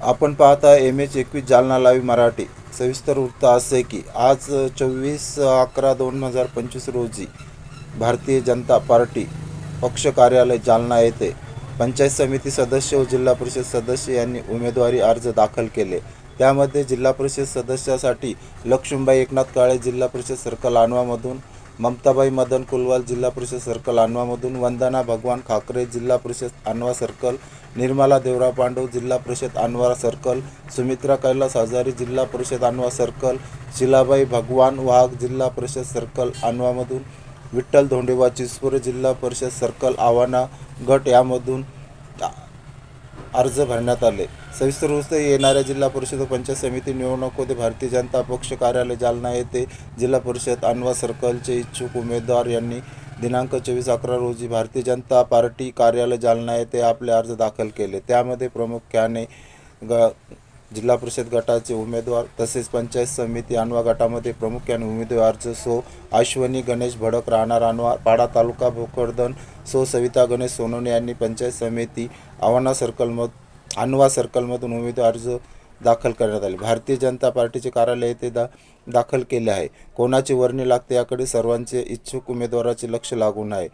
आपण पाहता M H एकवीस जालना लावी मराठी. सविस्तर वृत्त असे की आज चोवीस अकरा दोन हजार पंचवीस रोजी भारतीय जनता पार्टी पक्ष कार्यालय जालना येथे पंचायत समिती सदस्य व जिल्हा परिषद सदस्य यांनी उमेदवारी अर्ज दाखल केले. त्यामध्ये जिल्हा परिषद सदस्यासाठी लक्ष्मीबाई एकनाथ काळे जिल्हा परिषद सर्कल आणवामधून ममताबाई मदन कुलवाल जिल्हा परिषद सर्कल आणवामधून वंदना भगवान खाकरे जिल्हा परिषद आणवा सर्कल निर्मला देवराव पांडव जिल्हा परिषद आणवा सर्कल सुमित्रा कैलास हजारी जिल्हा परिषद आणवा सर्कल शिलाबाई भगवान वाघ जिल्हा परिषद सर्कल आणवामधून विठ्ठल धोंडेबा चिसपुरे जिल्हा परिषद सर्कल आव्हाना गट यामधून अर्ज भरण्यात आले. सविस्तर वृत्त येणाऱ्या जिल्हा परिषद व पंचायत समिती निवडणुकीमध्ये भारतीय जनता पक्ष कार्यालय जालना येथे जिल्हा परिषद अनवा सर्कलचे इच्छुक उमेदवार यांनी दिनांक चोवीस अकरा रोजी भारतीय जनता पार्टी कार्यालय जालना येथे आपले अर्ज दाखल केले. त्यामध्ये प्रामुख्याने ग जिल्हा परिषद गटाचे उमेदवार तसेच पंचायत समिती अनवा गटामध्ये प्रामुख्याने उमेदवार अर्ज सो अश्वनी गणेश भडक राहणार अनवा पाडा तालुका भोकरदन सो सविता गणेश सोनवणे यांनी पंचायत समिती आव्हाना सर्कलमध अनवा सर्कलमधून उमेदवार अर्ज दाखल करण्यात आले. भारतीय जनता पार्टीचे कार्यालय येथे दा दाखल केले आहे. कोणाची वर्णी लागते याकडे सर्वांचे इच्छुक उमेदवाराचे लक्ष लागून आहे.